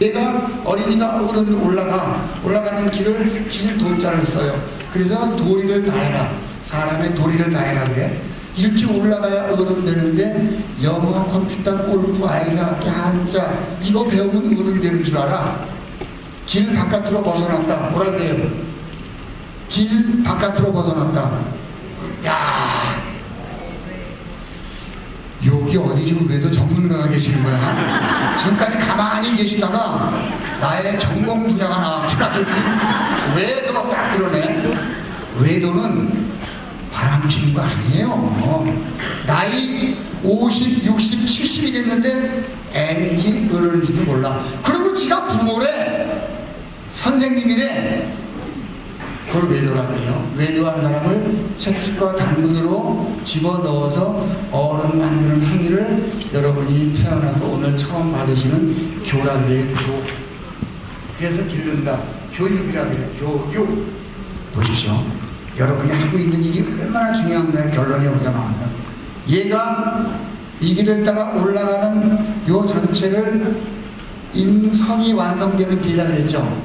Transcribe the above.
얘가 어린이가 어른 올라가 올라가는 길을 길 도자를 써요. 그래서 도리를 다해라. 사람의 도리를 다해라 그래. 이렇게 올라가야 어른 되는데 영어, 컴퓨터, 골프, 아이가 한자 이거 배우면 어른이 되는 줄 알아. 길 바깥으로 벗어났다. 뭐라 그래요? 길 바깥으로 벗어났다. 야 여기 어디 지금 왜도 전문가가 계시는 거야? 지금까지 가만히 계시다가 나의 전공 분야가 나왔구나. 외도 딱 그러네. 외도는 바람 피는 거 아니에요. 나이 50, 60, 70이 됐는데 애인지 어른인지도 몰라. 그리고 지가 부모래. 선생님이래. 그걸 외도라고 해요. 외도한 사람을 채찍과 당근으로 집어넣어서 어른 만드는 행위를 여러분이 태어나서 오늘 처음 받으시는 교란의 교. 그래서 기른다. 교육이라고 해요. 교육. 보십시오. 여러분이 하고 있는 일이 얼마나 중요한가 결론이 여기서 나옵니다. 얘가 이 길을 따라 올라가는 요 전체를 인성이 완성되는 길이라고 그랬죠.